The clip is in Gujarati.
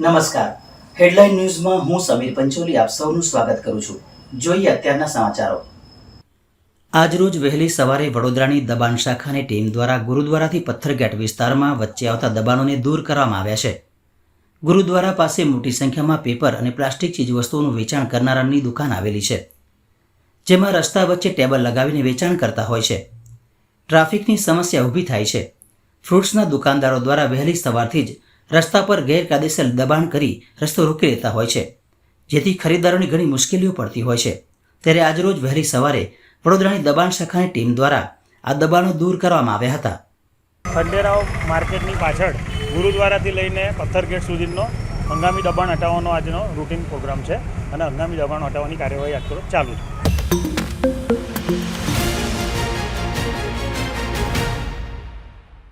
નમસ્કાર. હેડલાઇન ન્યૂઝમાં હું સમીર પંચોલી આપ સૌનું સ્વાગત કરું છું. જોઈએ અત્યારના સમાચારો. આજરોજ વહેલી સવારે વડોદરાની દબાણ શાખાની ટીમ દ્વારા ગુરુદ્વારાથી પથ્થરગેટ વિસ્તારમાં વચ્ચે આવતા દબાણોને દૂર કરવામાં આવ્યા છે. ગુરુદ્વારા પાસે મોટી સંખ્યામાં પેપર અને પ્લાસ્ટિક ચીજવસ્તુઓનું વેચાણ કરનારાની દુકાન આવેલી છે. જેમાં રસ્તા વચ્ચે ટેબલ લગાવીને વેચાણ કરતા હોય છે. ટ્રાફિકની સમસ્યા ઊભી થાય છે. ફ્રૂટ્સના દુકાનદારો દ્વારા વહેલી સવારથી જ રસ્તા પર ગેરકાયદેસર દબાણ કરી રસ્તો રોકી લેતા હોય છે. જેથી ખરીદદારોની ઘણી મુશ્કેલીઓ પડતી હોય છે. ત્યારે આજરોજ વહેલી સવારે વડોદરાની દબાણ શાખાની ટીમ દ્વારા આ દબાણો દૂર કરવામાં આવ્યા હતા. ખંડેરાવ માર્કેટની પાછળ ગુરુદ્વારાથી લઈને પથ્થરગેટ સુધીનો હંગામી દબાણ હટાવવાનો આજનો રૂટીન પ્રોગ્રામ છે. અને હંગામી દબાણ હટાવવાની કાર્યવાહી આજરોજ ચાલુ છે.